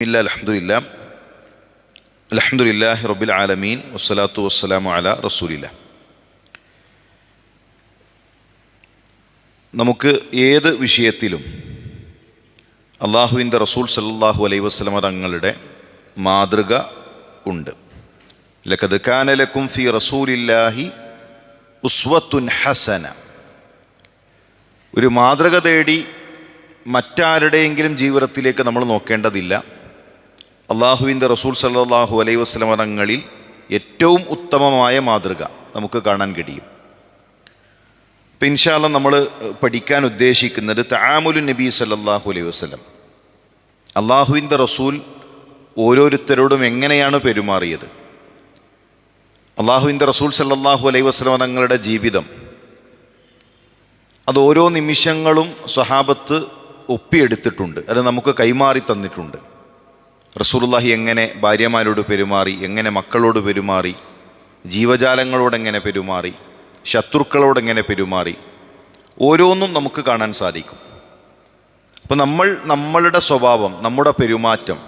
ഇല്ല അലഹമുല്ല അലഹമുല്ലാഹി റബ്ബിൽ ആലമീൻ. വസ്സലാത്തു വസ്സലാമു അല റസൂലില്ല. നമുക്ക് ഏത് വിഷയത്തിലും അള്ളാഹുവിന്റെ റസൂൽ സല്ലാഹു അലൈ വസ്ലമ തങ്ങളുടെ മാതൃക ഉണ്ട്. ലക്കത് കാനലക്കും ഫി റസൂലില്ലാഹി ഉസ്വത്തുൻ ഹസന. ഒരു മാതൃക തേടി മറ്റാരുടെയെങ്കിലും ജീവിതത്തിലേക്ക് നമ്മൾ നോക്കേണ്ടതില്ല. അള്ളാഹുവിന്റെ റസൂൽ സല്ലാഹു അലൈ വസ്ലമങ്ങളിൽ ഏറ്റവും ഉത്തമമായ മാതൃക നമുക്ക് കാണാൻ കഴിയും. ഇൻഷാല്ല നമ്മൾ പഠിക്കാൻ ഉദ്ദേശിക്കുന്നത് താമുലു നബി സല്ലാഹു അലൈഹി വസ്ലം അള്ളാഹുവിന്റെ റസൂൽ ഓരോരുത്തരോടും എങ്ങനെയാണ് പെരുമാറിയത്? അള്ളാഹുവിന്റെ റസൂൽ സല്ലാഹു അലൈഹി വസ്ലം തങ്ങളുടെ ജീവിതം. അത് ഓരോ നിമിഷങ്ങളും സ്വഹാബത്ത് ഒപ്പിയെടുത്തിട്ടുണ്ട്. അത് നമുക്ക് കൈമാറി തന്നിട്ടുണ്ട്. റസൂലുള്ളാഹി എങ്ങനെ ഭാര്യമാരോട് പെരുമാറി എങ്ങനെ മക്കളോട് പെരുമാറി ജീവജാലങ്ങളോടെങ്ങനെ പെരുമാറി ശത്രുക്കളോടെങ്ങനെ പെരുമാറി ഓരോന്നും നമുക്ക് കാണാൻ സാധിക്കും. അപ്പോൾ നമ്മൾ നമ്മളുടെ സ്വഭാവം നമ്മുടെ പെരുമാറ്റം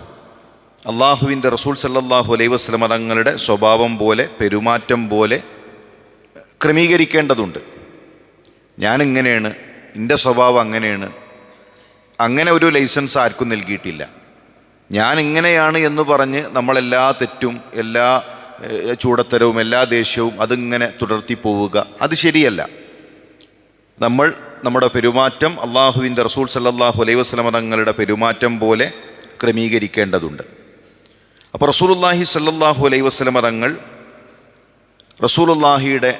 അള്ളാഹുവിന്റെ റസൂൽ സല്ലാഹു അലൈ വസ്ലമ തങ്ങളുടെ സ്വഭാവം പോലെ പെരുമാറ്റം പോലെ ക്രമീകരിക്കേണ്ടതുണ്ട്. ഞാനിങ്ങനെയാണ് എന്റെ സ്വഭാവം അങ്ങനെയാണ് അങ്ങനെ ഒരു ലൈസൻസ് ആർക്കും നൽകിയിട്ടില്ല. ഞാൻ ഇങ്ങനെയാണ് എന്ന് പറഞ്ഞ് നമ്മളെല്ലാ തെറ്റും എല്ലാ ചൂടത്തരവും എല്ലാ ദേഷ്യവും അതിങ്ങനെ തുടർത്തി പോവുക. അത് ശരിയല്ല. നമ്മൾ നമ്മുടെ പെരുമാറ്റം അള്ളാഹുവിന്റെ റസൂൽ സല്ലാഹു അലൈഹി വസ്ലമ തങ്ങളുടെ പെരുമാറ്റം പോലെ ക്രമീകരിക്കേണ്ടതുണ്ട്. അപ്പോൾ റസൂലുല്ലാഹി സല്ലാഹു അലൈഹി വസ്ലമ തങ്ങൾ റസൂലുല്ലാഹിയുടെ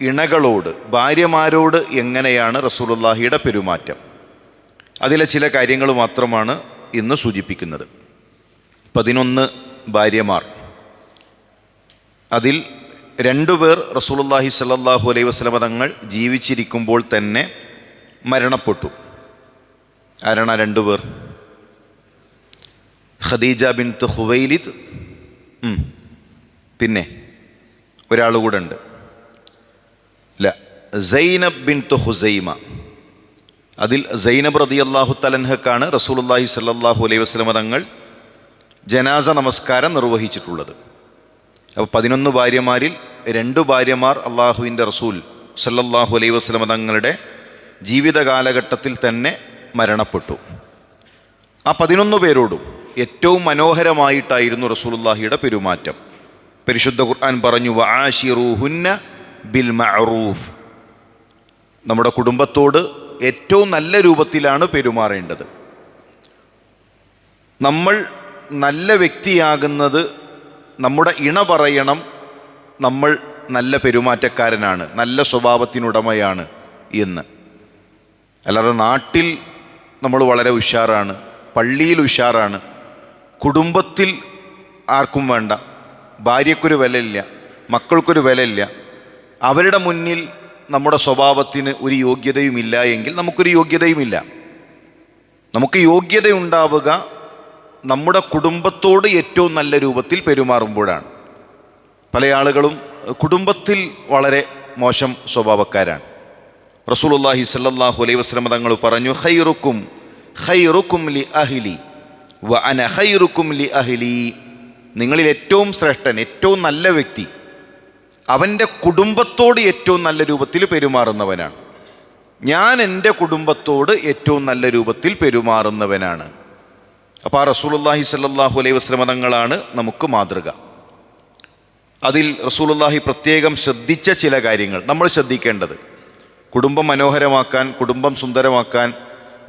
ഇണകളോട് ഭാര്യമാരോട് എങ്ങനെയാണ് റസൂലുല്ലാഹിയുടെ പെരുമാറ്റം? അതിലെ ചില കാര്യങ്ങൾ മാത്രമാണ് ഇന്ന് സൂചിപ്പിക്കുന്നത്. പതിനൊന്ന് ഭാര്യമാർ. അതിൽ രണ്ടുപേർ റസൂലുല്ലാഹി സല്ലാഹു അലൈഹി വസ്ലമ തങ്ങൾ ജീവിച്ചിരിക്കുമ്പോൾ തന്നെ മരണപ്പെട്ടു. ആരാണ് രണ്ടുപേർ ഖദീജ ബിൻ ഹുവൈലിദ് പിന്നെ ഒരാൾ കൂടെ ഉണ്ട്. അല്ല സൈനബ് ബിൻ ഹുസൈമ അതിൽ സൈനബ് റതി അള്ളാഹു തലൻഹക്കാണ് റസൂലുല്ലാഹി സല്ലാഹു അലൈഹി വസ്ലമ തങ്ങൾ ജനാസ നമസ്കാരം നിർവഹിച്ചിട്ടുള്ളത്. അപ്പോൾ പതിനൊന്ന് ഭാര്യമാരിൽ രണ്ട് ഭാര്യമാർ അള്ളാഹുവിന്റെ റസൂൽ സല്ലല്ലാഹു അലൈ വസ്ലമ തങ്ങളുടെ ജീവിത കാലഘട്ടത്തിൽ തന്നെ മരണപ്പെട്ടു. ആ പതിനൊന്ന് പേരോടും ഏറ്റവും മനോഹരമായിട്ടായിരുന്നു റസൂലുല്ലാഹിയുടെ പെരുമാറ്റം. പരിശുദ്ധ ഖുർആൻ പറഞ്ഞു വാഷിറൂഹുന്ന ബിൽ മഅറൂഫ്. നമ്മുടെ കുടുംബത്തോട് ഏറ്റവും നല്ല രൂപത്തിലാണ് പെരുമാറേണ്ടത്. നമ്മൾ നല്ല വ്യക്തിയാകുന്നത് നമ്മുടെ ഇണ പറയണം നമ്മൾ നല്ല പെരുമാറ്റക്കാരനാണ് നല്ല സ്വഭാവത്തിനുടമയാണ് എന്ന്. അല്ലാതെ നാട്ടിൽ നമ്മൾ വളരെ ഉഷാറാണ് പള്ളിയിൽ ഉഷാറാണ് കുടുംബത്തിൽ ആർക്കും വേണ്ട ഭാര്യക്കൊരു വിലയില്ല മക്കൾക്കൊരു വിലയില്ല. അവരുടെ മുന്നിൽ നമ്മുടെ സ്വഭാവത്തിന് ഒരു യോഗ്യതയുമില്ല എങ്കിൽ നമുക്കൊരു യോഗ്യതയുമില്ല. നമുക്ക് യോഗ്യതയുണ്ടാവുക നമ്മുടെ കുടുംബത്തോട് ഏറ്റവും നല്ല രൂപത്തിൽ പെരുമാറുമ്പോഴാണ്. പല ആളുകളും കുടുംബത്തിൽ വളരെ മോശം സ്വഭാവക്കാരാണ്. റസൂലുല്ലാഹി സല്ലാഹു അലൈ വസ്ലമ തങ്ങൾ പറഞ്ഞു ഹൈറുക്കും ഹൈറുക്കും ലി അഹിലി വ അന ഹൈറുക്കും ലി അഹിലി. നിങ്ങളിൽ ഏറ്റവും ശ്രേഷ്ഠൻ ഏറ്റവും നല്ല വ്യക്തി അവന്റെ കുടുംബത്തോട് ഏറ്റവും നല്ല രൂപത്തിൽ പെരുമാറുന്നവനാണ്. ഞാൻ എന്റെ കുടുംബത്തോട് ഏറ്റവും നല്ല രൂപത്തിൽ പെരുമാറുന്നവനാണ്. അപ്പോൾ ആ റസൂലുല്ലാഹി സല്ലാഹു അലൈഹി വസ്ലമ തങ്ങളാണ് നമുക്ക് മാതൃക. അതിൽ റസൂലുല്ലാഹി പ്രത്യേകം ശ്രദ്ധിച്ച ചില കാര്യങ്ങൾ. നമ്മൾ ശ്രദ്ധിക്കേണ്ടത് കുടുംബം മനോഹരമാക്കാൻ കുടുംബം സുന്ദരമാക്കാൻ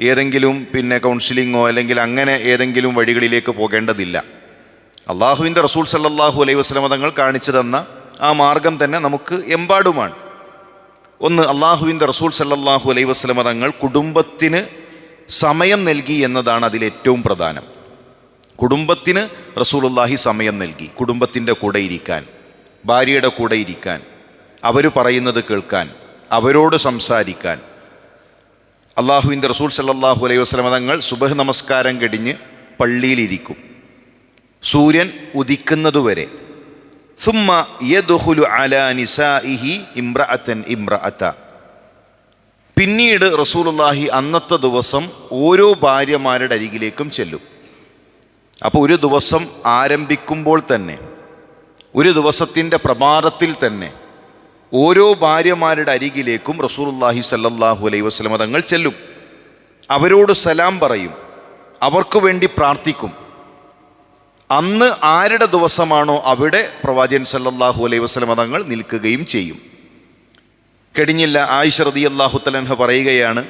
ഏതെങ്കിലും പിന്നെ കൗൺസിലിങ്ങോ അല്ലെങ്കിൽ അങ്ങനെ ഏതെങ്കിലും വഴികളിലേക്ക് പോകേണ്ടതില്ല. അള്ളാഹുവിന്റെ റസൂൽ സല്ലാഹു അലൈഹി വസ്ലമ തങ്ങൾ കാണിച്ചു തന്ന ആ മാർഗം തന്നെ നമുക്ക് എമ്പാടുമാണ്. ഒന്ന് അള്ളാഹുവിന്റെ റസൂൽ സല്ലാഹു അലൈഹി വസ്ലമ തങ്ങൾ കുടുംബത്തിന് സമയം നൽകി എന്നതാണ് അതിലേറ്റവും പ്രധാനം. കുടുംബത്തിന് റസൂലുല്ലാഹി സമയം നൽകി. കുടുംബത്തിന്റെ കൂടെ ഇരിക്കാൻ ഭാര്യയുടെ കൂടെ ഇരിക്കാൻ അവർ പറയുന്നത് കേൾക്കാൻ അവരോട് സംസാരിക്കാൻ. അള്ളാഹുവിന്റെ റസൂൽ സല്ലാഹു അലൈഹി വസ്ലമ തങ്ങൾ സുബഹ് നമസ്കാരം കഴിഞ്ഞ് പള്ളിയിലിരിക്കും സൂര്യൻ ഉദിക്കുന്നതുവരെ സുമ്മ യദുഹുലു അലാ നിസാഇഹി ഇമ്രഅത്തൻ ഇമ്രഅത്ത പിന്നീട് റസൂലുള്ളാഹി അന്നത്തെ ദിവസം ഓരോ ഭാര്യമാരുടെ അരികിലേക്കും ചെല്ലും. അപ്പോൾ ഒരു ദിവസം ആരംഭിക്കുമ്പോൾ തന്നെ ഒരു ദിവസത്തിന്റെ പ്രഭാതത്തിൽ തന്നെ ഓരോ ഭാര്യമാരുടെ അരികിലേക്കും റസൂലുള്ളാഹി സല്ലാഹു അലൈ വസ്ലമ തങ്ങൾ ചെല്ലും. അവരോട് സലാം പറയും. അവർക്ക് വേണ്ടി പ്രാർത്ഥിക്കും. അന്ന് ആരുടെ ദിവസമാണോ അവിടെ പ്രവാചകൻ സല്ലല്ലാഹു അലൈ വസ്ലമ തങ്ങൾ നിൽക്കുകയും ചെയ്യും. കഴിഞ്ഞില്ല ആയിഷ റതി അള്ളാഹു തലൻഹ പറയുകയാണ്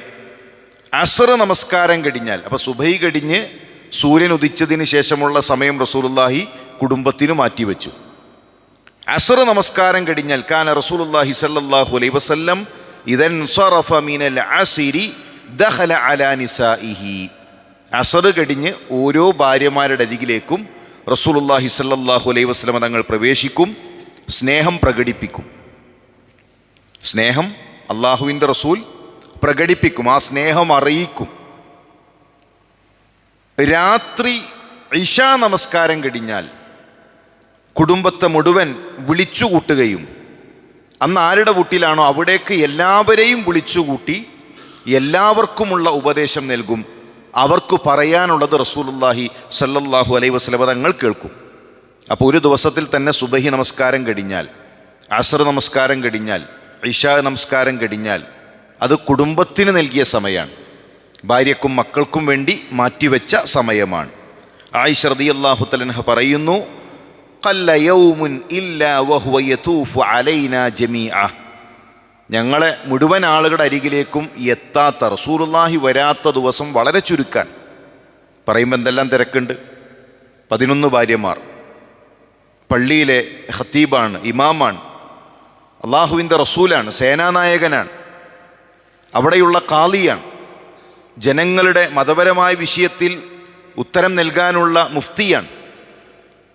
അസറ് നമസ്കാരം കഴിഞ്ഞാൽ അപ്പോൾ സുബൈ കഴിഞ്ഞ് സൂര്യൻ ഉദിച്ചതിന് ശേഷമുള്ള സമയം റസൂലുള്ളാഹി കുടുംബത്തിന് മാറ്റിവെച്ചു. അസർ നമസ്കാരം കഴിഞ്ഞാൽ കാന റസൂലുള്ളാഹി സല്ലല്ലാഹു അലൈഹി വസല്ലം സറഫ മിനൽ അസിരി ദഖല അലാ നിസാഇഹി. അസർ കഴിഞ്ഞ് ഓരോ ഭാര്യമാരുടെ അരികിലേക്കും റസൂലുള്ളാഹി സല്ലല്ലാഹു അലൈഹി വസല്ലം തങ്ങൾ പ്രവേശിക്കും സ്നേഹം പ്രകടിപ്പിക്കും. സ്നേഹം അള്ളാഹുവിന്റെ റസൂൽ പ്രകടിപ്പിക്കും ആ സ്നേഹം അറിയിക്കും. രാത്രി ഇഷ നമസ്കാരം കഴിഞ്ഞാൽ കുടുംബത്തെ മുഴുവൻ വിളിച്ചുകൂട്ടുകയും അന്ന് ആരുടെ വീട്ടിലാണോ അവിടേക്ക് എല്ലാവരെയും വിളിച്ചുകൂട്ടി എല്ലാവർക്കുമുള്ള ഉപദേശം നൽകും. അവർക്ക് പറയാനുള്ളത് റസൂലുള്ളാഹി സല്ലല്ലാഹു അലൈഹി വസ്ലമ തങ്ങൾ കേൾക്കും. അപ്പോൾ ഒരു ദിവസത്തിൽ തന്നെ സുബഹി നമസ്കാരം കഴിഞ്ഞാൽ അസർ നമസ്കാരം കഴിഞ്ഞാൽ ഇഷാ നമസ്കാരം കഴിഞ്ഞാൽ അത് കുടുംബത്തിന് നൽകിയ സമയമാണ്. ഭാര്യക്കും മക്കൾക്കും വേണ്ടി മാറ്റിവെച്ച സമയമാണ്. ആയിഷ അള്ളാഹു തലൻഹ പറയുന്നു. ഞങ്ങളെ മുഴുവൻ ആളുകളുടെ അരികിലേക്കും എത്താത്ത റസൂലുള്ളാഹി വരാത്ത ദിവസം വളരെ ചുരുക്കാൻ പറയുമ്പോൾ എന്തെല്ലാം തിരക്കുണ്ട്? പതിനൊന്ന് ഭാര്യമാർ. പള്ളിയിലെ ഹത്തീബാണ് ഇമാമാണ്. അള്ളാഹുവിന്റെ റസൂലാണ് സേനാനായകനാണ്. അവിടെയുള്ള കാളിയാണ്. ജനങ്ങളുടെ മതപരമായ വിഷയത്തിൽ ഉത്തരം നൽകാനുള്ള മുഫ്തിയാണ്.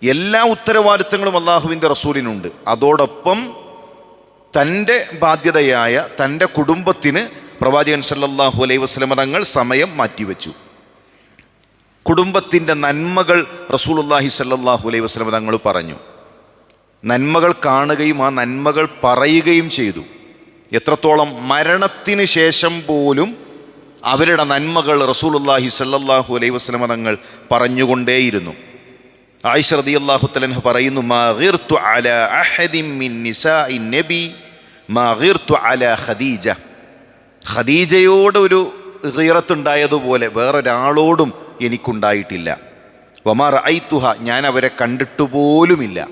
എല്ലാ ഉത്തരവാദിത്തങ്ങളും അള്ളാഹുവിന്റെ റസൂലിനുണ്ട്. അതോടൊപ്പം തന്റെ ബാധ്യതയായ തന്റെ കുടുംബത്തിന് പ്രവാചകൻ സല്ലാഹു അലൈ വസ്ലമതങ്ങൾ സമയം മാറ്റിവെച്ചു. കുടുംബത്തിന്റെ നന്മകൾ റസൂലുള്ളാഹി സല്ലല്ലാഹു അലൈഹി വസല്ലമ തങ്ങൾ പറഞ്ഞു. നന്മകൾ കാണുകയും ആ നന്മകൾ പറയുകയും ചെയ്തു. എത്രത്തോളം മരണത്തിന് ശേഷം പോലും അവരുടെ നന്മകൾ റസൂലുള്ളാഹി സല്ലാഹു അലൈഹി വസ്ലമ തങ്ങൾ പറഞ്ഞുകൊണ്ടേയിരുന്നു. ആയിഷ റളിയല്ലാഹു തലൻഹ പറയുന്നു മാ ഗിർതു അലാ അഹദിൻ മിൻ അലാ ഖദീജ. ഖദീജയോട് ഒരു ഹീറത്തുണ്ടായതുപോലെ വേറൊരാളോടും എനിക്കുണ്ടായിട്ടില്ല. വമാർ ഐത്തുഹ ഞാൻ അവരെ കണ്ടിട്ടുപോലുമില്ല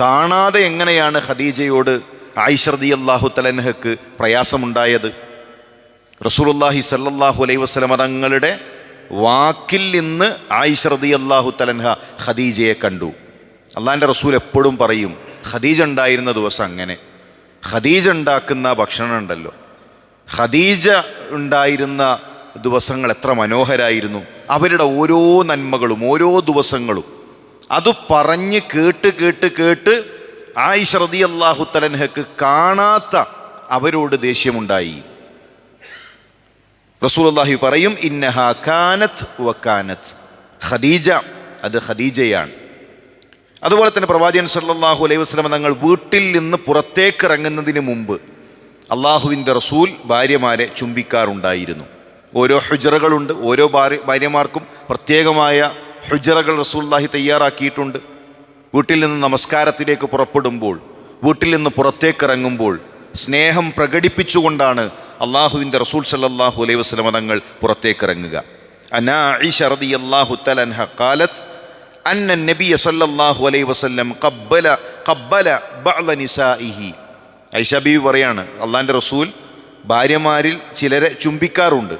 കാണാതെ എങ്ങനെയാണ് ഖദീജയോട് ആയിഷർദി അള്ളാഹു തലൻഹക്ക് പ്രയാസമുണ്ടായത്? റസൂലുള്ളാഹി സല്ലാഹു അലൈ വസ്ലമ തങ്ങളുടെ വാക്കിൽ നിന്ന് ആയിഷറതി അള്ളാഹു തലൻഹ ഖദീജയെ കണ്ടു. അള്ളാഹിന്റെ റസൂൽ എപ്പോഴും പറയും ഖദീജ ഉണ്ടായിരുന്ന ദിവസം അങ്ങനെ. ഖദീജ ഉണ്ടാക്കുന്ന ഭക്ഷണം ഉണ്ടല്ലോ. ഖദീജ ഉണ്ടായിരുന്ന ദിവസങ്ങൾ എത്ര മനോഹരായിരുന്നു. അവരുടെ ഓരോ നന്മകളും ഓരോ ദിവസങ്ങളും. അത് പറഞ്ഞ് കേട്ട് കേട്ട് കേട്ട് ആയിഷ റതി അള്ളാഹു തലൻഹക്ക് കാണാത്ത അവരോട് ദേഷ്യമുണ്ടായി. റസൂലുള്ളാഹി പറയും ഇന്നഹ കാനത്ത് വക്കാനത്ത് ഖദീജ അത് ഖദീജയാണ്. അതുപോലെ തന്നെ പ്രവാചകൻ സല്ലാഹു അലൈഹി വസല്ലം തങ്ങൾ വീട്ടിൽ നിന്ന് പുറത്തേക്ക് ഇറങ്ങുന്നതിന് മുമ്പ് അള്ളാഹുവിന്റെ റസൂൽ ഭാര്യമാരെ ചുംബിക്കാറുണ്ടായിരുന്നു. ഓരോ ഹുജറകളുണ്ട് ഓരോ ഭാര്യ ഭാര്യമാർക്കും പ്രത്യേകമായ ഹുജറകൾ റസൂല്ലാഹി തയ്യാറാക്കിയിട്ടുണ്ട്. വീട്ടിൽ നിന്ന് നമസ്കാരത്തിലേക്ക് പുറപ്പെടുമ്പോൾ വീട്ടിൽ നിന്ന് പുറത്തേക്ക് ഇറങ്ങുമ്പോൾ സ്നേഹം പ്രകടിപ്പിച്ചുകൊണ്ടാണ് അള്ളാഹുവിന്റെ റസൂൽ സല്ലാഹു അലൈഹി വസല്ലം തങ്ങൾ പുറത്തേക്കിറങ്ങുക. അനാ അന്ന നബിയ സല്ലല്ലാഹു അലൈഹി വസല്ലം നിസാഇഹി. പറയാണ് അള്ളാന്റെ റസൂൽ ഭാര്യമാരിൽ ചിലരെ ചുംബിക്കാറുണ്ട്.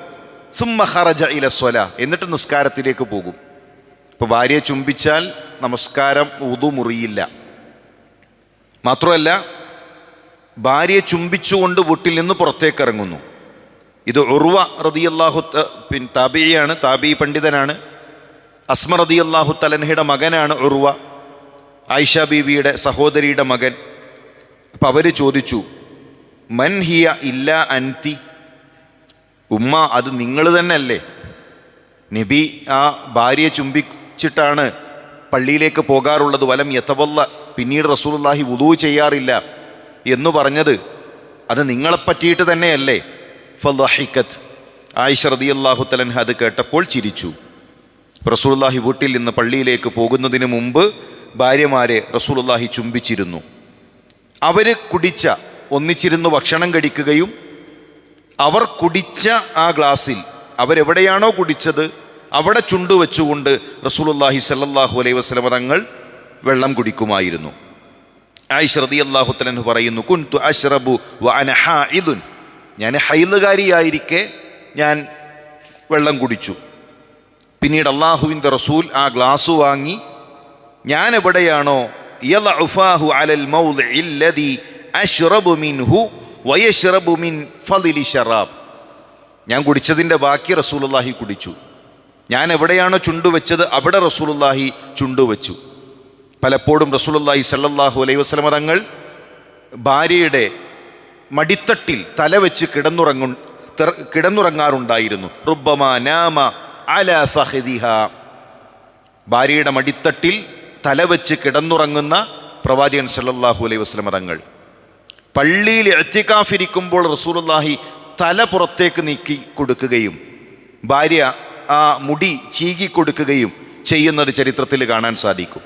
സുമ്മ ഇല സ്വല എന്നിട്ട് നിസ്കാരത്തിലേക്ക് പോകും. ഇപ്പോൾ ഭാര്യയെ ചുംബിച്ചാൽ നമസ്കാരം ഉതു മുറിയില്ല മാത്രമല്ല ഭാര്യയെ ചുംബിച്ചുകൊണ്ട് വീട്ടിൽ നിന്ന് പുറത്തേക്ക് ഇറങ്ങുന്നു ഇത് ഉർവ റതിയല്ലാഹു പിൻ താബിയാണ് താബി പണ്ഡിതനാണ്. അസ്മ റതിയല്ലാഹു തലൻഹയുടെ മകനാണ് ഉർവ. ആയിഷ ബീവിയുടെ സഹോദരിയുടെ മകൻ. അപ്പം അവർ ചോദിച്ചു മൻ ഹിയ ഇല്ല അൻതി? ഉമ്മ അത് നിങ്ങൾ തന്നെ അല്ലേ നബി ആ ഭാര്യയെ ചുംബിച്ചിട്ടാണ് പള്ളിയിലേക്ക് പോകാറുള്ളത്. വലം യഥവല്ല പിന്നീട് റസൂലുള്ളാഹി ഉദൂ ചെയ്യാറില്ല. എന്ന് പറഞ്ഞത് അത് നിങ്ങളെ പറ്റിയിട്ട് തന്നെയല്ലേ? ഫഹിക്കത്ത് ആയിഷ അള്ളാഹുത്തലൻ അത് കേട്ടപ്പോൾ ചിരിച്ചു. റസൂലുള്ളാഹി വീട്ടിൽ നിന്ന് പള്ളിയിലേക്ക് പോകുന്നതിന് മുമ്പ് ഭാര്യമാരെ റസൂലുള്ളാഹി ചുംബിച്ചിരുന്നു. അവർ കുടിച്ച ഒന്നിച്ചിരുന്ന് ഭക്ഷണം കഴിക്കുകയും അവർ കുടിച്ച ആ ഗ്ലാസ്സിൽ അവരെവിടെയാണോ കുടിച്ചത് അവിടെ ചുണ്ടുവെച്ചുകൊണ്ട് റസൂലുള്ളാഹി സല്ലല്ലാഹു അലൈഹി വസല്ലമ തങ്ങൾ വെള്ളം കുടിക്കുമായിരുന്നു. ആയിഷ റളിയല്ലാഹു തലൻഹു പറയുന്നു കുൻതു അഷ്റബു വ ഹായിദുൻ ഞാൻ ഹൈലുകാരിയായിരിക്കെ ഞാൻ വെള്ളം കുടിച്ചു. പിന്നീട് അള്ളാഹുവിന്റെ റസൂൽ ആ ഗ്ലാസ് വാങ്ങി ഞാൻ എവിടെയാണോ അലൽ മിൻഹു മിൻ ഷറാബ്. ഞാൻ കുടിച്ചതിന്റെ ബാക്കി റസൂലുള്ളാഹി കുടിച്ചു. ഞാൻ എവിടെയാണോ ചുണ്ടുവെച്ചത് അവിടെ റസൂലുള്ളാഹി ചുണ്ടുവെച്ചു. പലപ്പോഴും റസൂലുള്ളാഹി സല്ലല്ലാഹു അലൈഹി വസല്ലമ തങ്ങൾ ഭാര്യയുടെ മടിത്തട്ടിൽ തല വെച്ച് കിടന്നുറങ്ങു കിടന്നുറങ്ങാറുണ്ടായിരുന്നു. റുബ്ബമ നാമ അല ഫഹദിഹ ഭാര്യയുടെ മടിത്തട്ടിൽ തല വെച്ച് കിടന്നുറങ്ങുന്ന പ്രവാചകൻ സല്ലല്ലാഹു അലൈഹി വസല്ലമ തങ്ങൾ. പള്ളിയിൽ എത്തിക്കാഫിരിക്കുമ്പോൾ റസൂലുള്ളാഹി തല പുറത്തേക്ക് നീക്കി കൊടുക്കുകയും ഭാര്യ ആ മുടി ചീകി കൊടുക്കുകയും ചെയ്യുന്നൊരു ചരിത്രത്തിൽ കാണാൻ സാധിക്കും.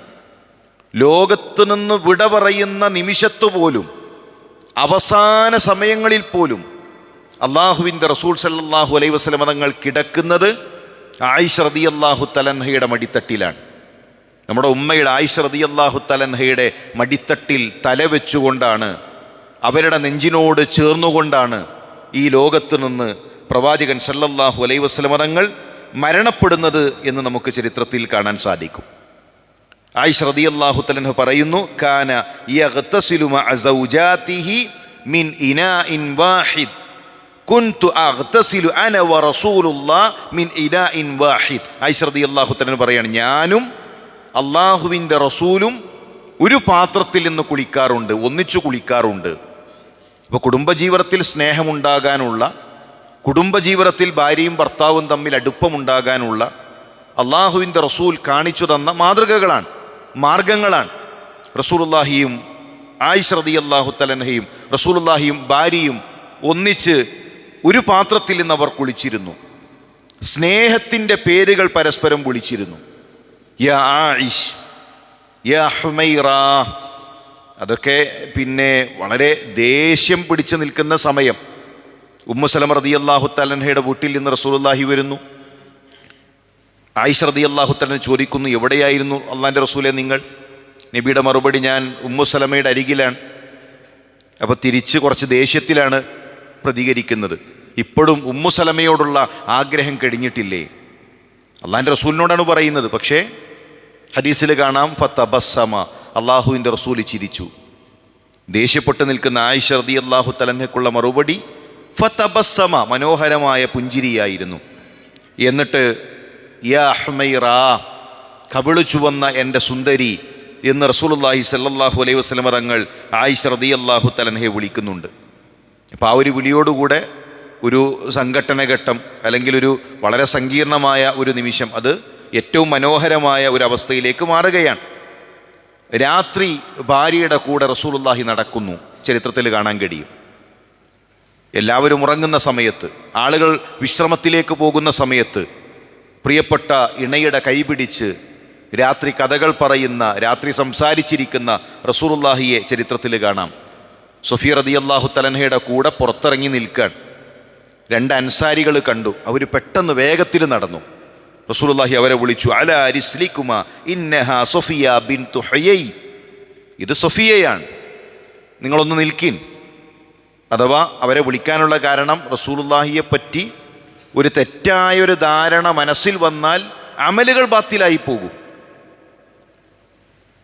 ലോകത്തു നിന്ന് വിട പറയുന്ന നിമിഷത്തു പോലും അവസാന സമയങ്ങളിൽ പോലും അള്ളാഹുവിന്റെ റസൂൽ സല്ലാഹു അലൈ വസ്ലമ തങ്ങൾ കിടക്കുന്നത് ആയിഷ അള്ളാഹു തലൻഹയുടെ മടിത്തട്ടിലാണ്. നമ്മുടെ ഉമ്മയുടെ ആയിഷ അള്ളാഹു തലൻഹയുടെ മടിത്തട്ടിൽ തല വെച്ചുകൊണ്ടാണ് അവരുടെ നെഞ്ചിനോട് ചേർന്നുകൊണ്ടാണ് ഈ ലോകത്ത് നിന്ന് പ്രവാചകൻ സല്ലല്ലാഹു അലൈഹി വസല്ലമ തങ്ങൾ മരണപ്പെടുന്നത് എന്ന് നമുക്ക് ചരിത്രത്തിൽ കാണാൻ സാധിക്കും. ആയിഷ റളിയല്ലാഹു തലൻഹ പറയുന്നു കാന മിൻ ഇനാ വാഹിദ്. കുന്തു അഗ്തസിലു അന വറസൂലുള്ളാഹ് മിൻ ഇനാഇൻ വാഹിദ്. ആയിഷ റളിയല്ലാഹു തലൻഹ പറയാണ് ഞാനും അള്ളാഹുവിന്റെ റസൂലും ഒരു പാത്രത്തിൽ നിന്ന് കുളിക്കാറുണ്ട് ഒന്നിച്ചു കുളിക്കാറുണ്ട്. അപ്പോൾ കുടുംബജീവിതത്തിൽ സ്നേഹമുണ്ടാകാനുള്ള കുടുംബജീവിതത്തിൽ ഭാര്യയും ഭർത്താവും തമ്മിൽ അടുപ്പമുണ്ടാകാനുള്ള അള്ളാഹുവിന്റെ റസൂൽ കാണിച്ചു തന്ന മാതൃകകളാണ്. മാർഗങ്ങളാണ്. റസൂലുള്ളാഹിയും ആയിഷ റതി അള്ളാഹു തലൻഹയും റസൂലുള്ളാഹിയും ഭാര്യയും ഒന്നിച്ച് ഒരു പാത്രത്തിൽ നിന്ന് അവർ കുളിച്ചിരുന്നു. സ്നേഹത്തിന്റെ പേരുകൾ പരസ്പരം വിളിച്ചിരുന്നു. യാ ആയിഷ് യാ ഹുമൈറ അതൊക്കെ പിന്നെ വളരെ ദേഷ്യം പിടിച്ചു നിൽക്കുന്ന സമയം. ഉമ്മുസലം റതി അള്ളാഹു തലൻഹയുടെ വീട്ടിൽ നിന്ന് റസൂലുള്ളാഹി വരുന്നു. ആയിഷ റതി അള്ളാഹു തലൻ ചോദിക്കുന്നു എവിടെയായിരുന്നു അള്ളാന്റെ റസൂലെ നിങ്ങൾ? നബിയുടെ മറുപടി ഞാൻ ഉമ്മുസലമയുടെ അരികിലാണ്. അപ്പോൾ തിരിച്ച് കുറച്ച് ദേഷ്യത്തിലാണ് പ്രതികരിക്കുന്നത്. ഇപ്പോഴും ഉമ്മുസലമയോടുള്ള ആഗ്രഹം കഴിഞ്ഞിട്ടില്ലേ? അള്ളാന്റെ റസൂലിനോടാണ് പറയുന്നത്. പക്ഷേ ഹദീസിൽ കാണാം ഫത്തബസ്സമ അള്ളാഹുവിന്റെ റസൂൽ ചിരിച്ചു. ദേഷ്യപ്പെട്ട് നിൽക്കുന്ന ആയിഷ റതി അള്ളാഹു തലഹയ്ക്കുള്ള മറുപടി ഫത്തബസ്സമ മനോഹരമായ പുഞ്ചിരിയായിരുന്നു. എന്നിട്ട് യാ ഹുമൈറ കവിളു ചുവന്ന എന്റെ സുന്ദരി എന്ന് റസൂലുള്ളാഹി സല്ലാഹു അലൈഹി വസ്ലമ തങ്ങൾ ആയിഷ റതി അള്ളാഹു തലൻഹയെ വിളിക്കുന്നുണ്ട്. അപ്പോൾ ആ ഒരു വിളിയോടുകൂടെ ഒരു സംഘട്ടനഘട്ടം അല്ലെങ്കിൽ ഒരു വളരെ സങ്കീർണമായ ഒരു നിമിഷം അത് ഏറ്റവും മനോഹരമായ ഒരു അവസ്ഥയിലേക്ക് മാറുകയാണ്. രാത്രി ഭാര്യയുടെ കൂടെ റസൂലുല്ലാഹി നടക്കുന്നു ചരിത്രത്തിൽ കാണാൻ കഴിയും. എല്ലാവരും ഉറങ്ങുന്ന സമയത്ത് ആളുകൾ വിശ്രമത്തിലേക്ക് പോകുന്ന സമയത്ത് പ്രിയപ്പെട്ട ഇണയുടെ കൈപിടിച്ച് രാത്രി കഥകൾ പറയുന്ന രാത്രി സംസാരിച്ചിരിക്കുന്ന റസൂറുല്ലാഹിയെ ചരിത്രത്തിൽ കാണാം. സുഫിയ റതി അള്ളാഹു തലൻഹയുടെ കൂടെ പുറത്തിറങ്ങി നിൽക്കാൻ രണ്ട് അൻസാരികൾ കണ്ടു. അവർ പെട്ടെന്ന് വേഗത്തിൽ നടന്നു. റസൂലുള്ളാഹി അവരെ വിളിച്ചു അല അരിസ്ലിക്കുമ ഇന്നഹ സൊഫിയ ബിൻ തുഹയൈ ഇത് സൊഫിയയാണ്. നിങ്ങളൊന്ന് നിൽക്കിൻ. അഥവാ അവരെ വിളിക്കാനുള്ള കാരണം റസൂലുള്ളാഹിയെ പറ്റി ഒരു തെറ്റായ ഒരു ധാരണ മനസ്സിൽ വന്നാൽ അമലുകൾ ബാത്തിലായി പോകും.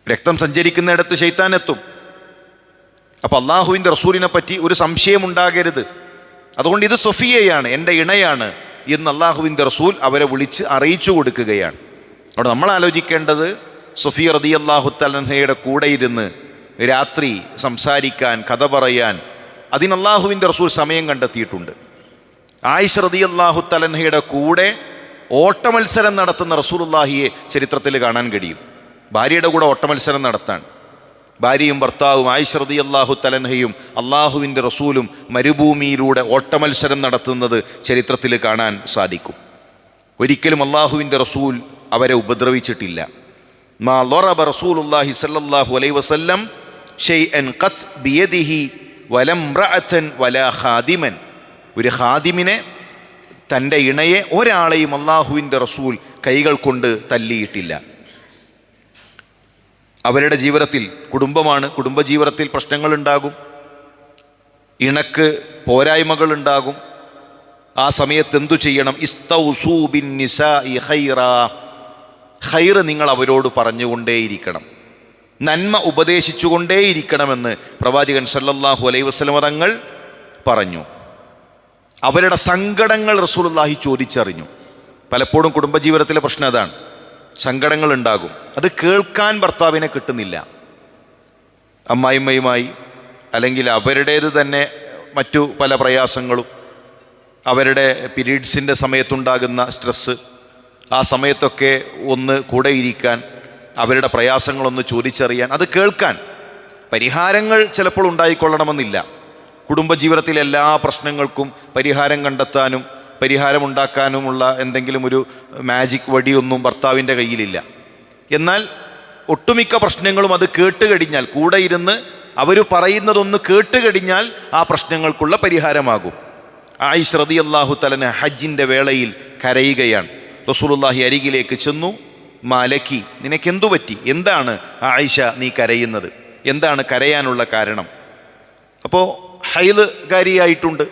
രക്തം സഞ്ചരിക്കുന്നിടത്ത് ശൈത്താൻ എത്തും. അപ്പോൾ അള്ളാഹുവിന്റെ റസൂലിനെ പറ്റി ഒരു സംശയം ഉണ്ടാകരുത്. അതുകൊണ്ട് ഇത് സൊഫിയയാണ് എന്റെ ഇണയാണ് എന്ന് അള്ളാഹുവിന്റെ റസൂൽ അവരെ വിളിച്ച് അറിയിച്ചു കൊടുക്കുകയാണ്. അവിടെ നമ്മൾ ആലോചിക്കേണ്ടത് സൊഫിയ റതി അള്ളാഹു തലഹയുടെ കൂടെ ഇരുന്ന് രാത്രി സംസാരിക്കാൻ കഥ പറയാൻ അതിന് അള്ളാഹുവിന്റെ റസൂൽ സമയം കണ്ടെത്തിയിട്ടുണ്ട്. ആയിഷ റതി അള്ളാഹു തലഹയുടെ കൂടെ ഓട്ടമത്സരം നടത്തുന്ന റസൂലുല്ലാഹിയെ ചരിത്രത്തിൽ കാണാൻ കഴിയും. ഭാര്യയുടെ കൂടെ ഓട്ടമത്സരം നടത്താൻ. ഭാര്യയും ഭർത്താവും ആയിഷറതി അള്ളാഹു തലൻഹയും അള്ളാഹുവിന്റെ റസൂലും മരുഭൂമിയിലൂടെ ഓട്ടമത്സരം നടത്തുന്നത് ചരിത്രത്തിൽ കാണാൻ സാധിക്കും. ഒരിക്കലും അള്ളാഹുവിന്റെ റസൂൽ അവരെ ഉപദ്രവിച്ചിട്ടില്ല. മാ ലൊറബ റസൂലുല്ലാഹി സല്ലാഹു അലൈഹി വസല്ലം എൻ കത്ത് ബിയദിഹി വലം വലാ ഖാദിമൻ. ഒരു ഹാദിമിനെ തന്റെ ഇണയെ ഒരാളെയും അള്ളാഹുവിന്റെ റസൂൽ കൈകൾ കൊണ്ട് തല്ലിയിട്ടില്ല. അവരുടെ ജീവിതത്തിൽ കുടുംബമാണ്. കുടുംബജീവിതത്തിൽ പ്രശ്നങ്ങളുണ്ടാകും. ഇണക്ക് പോരായ്മകളുണ്ടാകും. ആ സമയത്ത് എന്തു ചെയ്യണം? ഇസ്തൗസൂബിൻ നിസ ഹൈറ നിങ്ങൾ അവരോട് പറഞ്ഞുകൊണ്ടേയിരിക്കണം. നന്മ ഉപദേശിച്ചുകൊണ്ടേയിരിക്കണമെന്ന് പ്രവാചകൻ സല്ലല്ലാഹു അലൈഹി തങ്ങൾ പറഞ്ഞു. അവരുടെ സങ്കടങ്ങൾ റസൂലുള്ളാഹി ചോദിച്ചറിഞ്ഞു. പലപ്പോഴും കുടുംബജീവിതത്തിലെ പ്രശ്നം അതാണ്. സങ്കടങ്ങൾ ഉണ്ടാകും. അത് കേൾക്കാൻ ഭർത്താവിനെ കിട്ടുന്നില്ല. അമ്മായിമ്മയുമായി അല്ലെങ്കിൽ അവരുടേത് തന്നെ മറ്റു പല പ്രയാസങ്ങളും അവരുടെ പീരീഡ്സിന്റെ സമയത്തുണ്ടാകുന്ന സ്ട്രെസ്സ് ആ സമയത്തൊക്കെ ഒന്ന് കൂടെ ഇരിക്കാൻ അവരുടെ പ്രയാസങ്ങളൊന്ന് ചോദിച്ചറിയാൻ അത് കേൾക്കാൻ പരിഹാരങ്ങൾ ചിലപ്പോൾ ഉണ്ടായിക്കൊള്ളണമെന്നില്ല. കുടുംബജീവിതത്തിലെ എല്ലാ പ്രശ്നങ്ങൾക്കും പരിഹാരം കണ്ടെത്താനും പരിഹാരമുണ്ടാക്കാനുമുള്ള എന്തെങ്കിലും ഒരു മാജിക് വടിയൊന്നും ഭർത്താവിന്റെ കയ്യിലില്ല. എന്നാൽ ഒട്ടുമിക്ക പ്രശ്നങ്ങളും അത് കേട്ടുകഴിഞ്ഞാൽ കൂടെ ഇരുന്ന് അവർ പറയുന്നതൊന്ന് കേട്ടുകഴിഞ്ഞാൽ ആ പ്രശ്നങ്ങൾക്കുള്ള പരിഹാരമാകും. ആയിഷ് റതി അള്ളാഹു തലന് ഹജ്ജിന്റെ വേളയിൽ കരയുകയാണ്. റസൂലുള്ളാഹി അരികിലേക്ക് ചെന്നു മാലക്കി നിനക്കെന്തു പറ്റി? എന്താണ് ആയിഷ നീ കരയുന്നത്? എന്താണ് കരയാനുള്ള കാരണം? അപ്പോൾ ഹൈലുകാരിയായിട്ടുണ്ട്.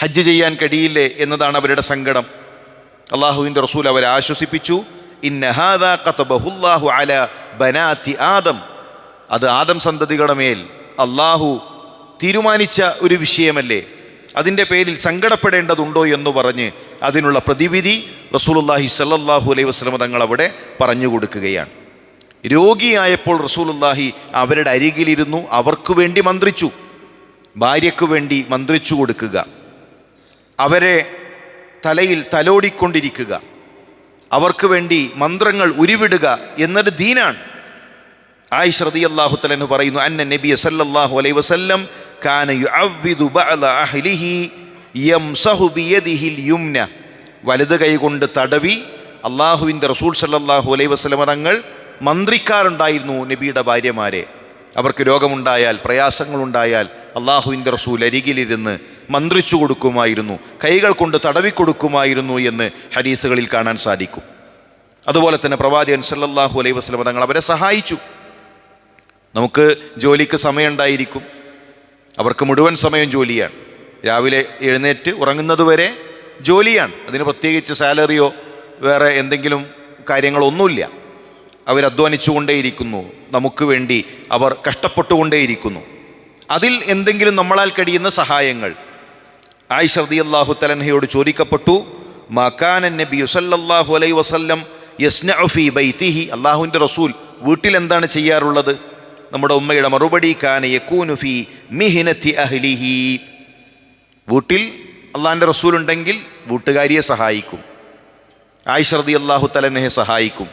ഹജ്ജ് ചെയ്യാൻ കഴിയില്ലേ എന്നതാണ് അവരുടെ സങ്കടം. അള്ളാഹുവിന്റെ റസൂൽ അവരെ ആശ്വസിപ്പിച്ചു. ഇന്നഹാദാഹു അല ബനാത്തി ആദം. അത് ആദം സന്തതികളുടെ മേൽ അള്ളാഹു തീരുമാനിച്ച ഒരു വിഷയമല്ലേ? അതിന്റെ പേരിൽ സങ്കടപ്പെടേണ്ടതുണ്ടോ എന്ന് പറഞ്ഞ് അതിനുള്ള പ്രതിവിധി റസൂലുല്ലാഹി സല്ലാഹു അലൈഹി വസ്ലമ തങ്ങൾ അവിടെ പറഞ്ഞു കൊടുക്കുകയാണ്. രോഗിയായപ്പോൾ റസൂലുല്ലാഹി അവരുടെ അരികിലിരുന്നു അവർക്ക് വേണ്ടി മന്ത്രിച്ചു. ഭാര്യയ്ക്ക് വേണ്ടി മന്ത്രിച്ചു കൊടുക്കുക. അവരെ തലയിൽ തലോടിക്കൊണ്ടിരിക്കുക. അവർക്ക് വേണ്ടി മന്ത്രങ്ങൾ ഉരുവിടുക എന്നൊരു ദീനാണ്. ആയിഷ ശ്രദ്ധി അള്ളാഹു തലെന്ന് പറയുന്നു അന്ന നബി സല്ലല്ലാഹു അലൈ വസല്ലം കാന യുഅവ്വിദു ബഅല വലത് കൈകൊണ്ട് തടവി അള്ളാഹുവിന്റെ റസൂൽ സല്ലാഹു അലൈ വസ്ലമ തങ്ങൾ മന്ത്രിക്കാറുണ്ടായിരുന്നു നബിയുടെ ഭാര്യമാരെ. അവർക്ക് രോഗമുണ്ടായാൽ പ്രയാസങ്ങളുണ്ടായാൽ അള്ളാഹുവിന്റെ റസൂൽ അരികിലിരുന്ന് മന്ത്രിച്ചു കൊടുക്കുമായിരുന്നു കൈകൾ കൊണ്ട് തടവിക്കൊടുക്കുമായിരുന്നു എന്ന് ഹരീസുകളിൽ കാണാൻ സാധിക്കും. അതുപോലെ തന്നെ പ്രവാചകൻ സല്ലല്ലാഹു അലൈഹി വസ്ലം തങ്ങൾ അവരെ സഹായിച്ചു. നമുക്ക് ജോലിക്ക് സമയമുണ്ടായിരിക്കും. അവർക്ക് മുഴുവൻ സമയം ജോലിയാണ്. രാവിലെ എഴുന്നേറ്റ് ഉറങ്ങുന്നത് ജോലിയാണ്. അതിന് പ്രത്യേകിച്ച് സാലറിയോ വേറെ എന്തെങ്കിലും കാര്യങ്ങളൊന്നുമില്ല. അവർ അധ്വാനിച്ചുകൊണ്ടേയിരിക്കുന്നു നമുക്ക് വേണ്ടി അവർ കഷ്ടപ്പെട്ടുകൊണ്ടേയിരിക്കുന്നു. അതിൽ എന്തെങ്കിലും നമ്മളാൽ കഴിയുന്ന സഹായങ്ങൾ. ആയിഷ അള്ളാഹു തലൻഹയോട് ചോദിക്കപ്പെട്ടു മക്കാനൻ നബി യുസല്ലാഹു അലൈ വസല്ലം യസ്നഉ ഫീ ബൈതിഹി? അള്ളാഹുവിന്റെ റസൂൽ വീട്ടിൽ എന്താണ് ചെയ്യാറുള്ളത്? നമ്മുടെ ഉമ്മയുടെ മറുപടി കാന യക്കൂനുഫി മിഹിനത്തി അഹ്ലിഹി. വീട്ടിൽ അള്ളാഹിന്റെ റസൂൽ ഉണ്ടെങ്കിൽ വീട്ടുകാരിയെ സഹായിക്കും. ആയിഷ അള്ളാഹു തലൻഹയെ സഹായിക്കും.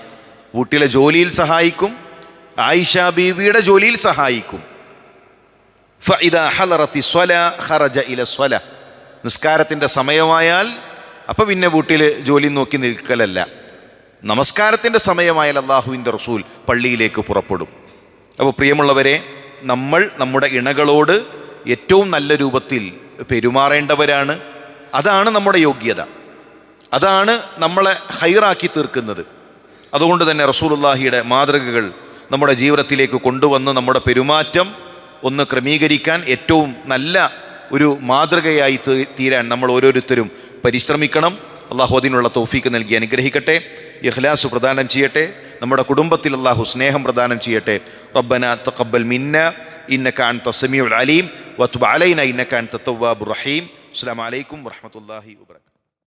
വീട്ടിലെ ജോലിയിൽ സഹായിക്കും. ആയിഷ ബീവിയുടെ ജോലിയിൽ സഹായിക്കും. ഇല നിസ്കാരത്തിന്റെ സമയമായാൽ അപ്പോൾ പിന്നെ വീട്ടിൽ ജോലി നോക്കി നിൽക്കലല്ല. നമസ്കാരത്തിന്റെ സമയമായാൽ അള്ളാഹുവിന്റെ റസൂൽ പള്ളിയിലേക്ക് പുറപ്പെടും. അപ്പോൾ പ്രിയമുള്ളവരെ നമ്മൾ നമ്മുടെ ഇണകളോട് ഏറ്റവും നല്ല രൂപത്തിൽ പെരുമാറേണ്ടവരാണ്. അതാണ് നമ്മുടെ യോഗ്യത. അതാണ് നമ്മളെ ഹൈറാക്കി തീർക്കുന്നത്. അതുകൊണ്ട് തന്നെ റസൂലുള്ളാഹിയുടെ മാതൃകകൾ നമ്മുടെ ജീവിതത്തിലേക്ക് കൊണ്ടുവന്ന് നമ്മുടെ പെരുമാറ്റം ഒന്ന് ക്രമീകരിക്കാൻ ഏറ്റവും നല്ല ഒരു മാതൃകയായി തീരാൻ നമ്മൾ ഓരോരുത്തരും പരിശ്രമിക്കണം. അള്ളാഹു അതിനുള്ള തോഫീക്ക് നൽകി അനുഗ്രഹിക്കട്ടെ. ഇഖ്ലാസ് പ്രദാനം ചെയ്യട്ടെ. നമ്മുടെ കുടുംബത്തിൽ അള്ളാഹു സ്നേഹം പ്രദാനം ചെയ്യട്ടെ. റബ്ബന തഖബ്ബൽ മിന്ന. ഇന്നക അൻത തസമിയുൽ അലീം. വതുബ് അലൈന. ഇന്നക അൻത തവ്വാബുർ റഹീം. അസ്സലാമു അലൈക്കും വറഹ്മത്തുള്ളാഹി വബറകാതുഹു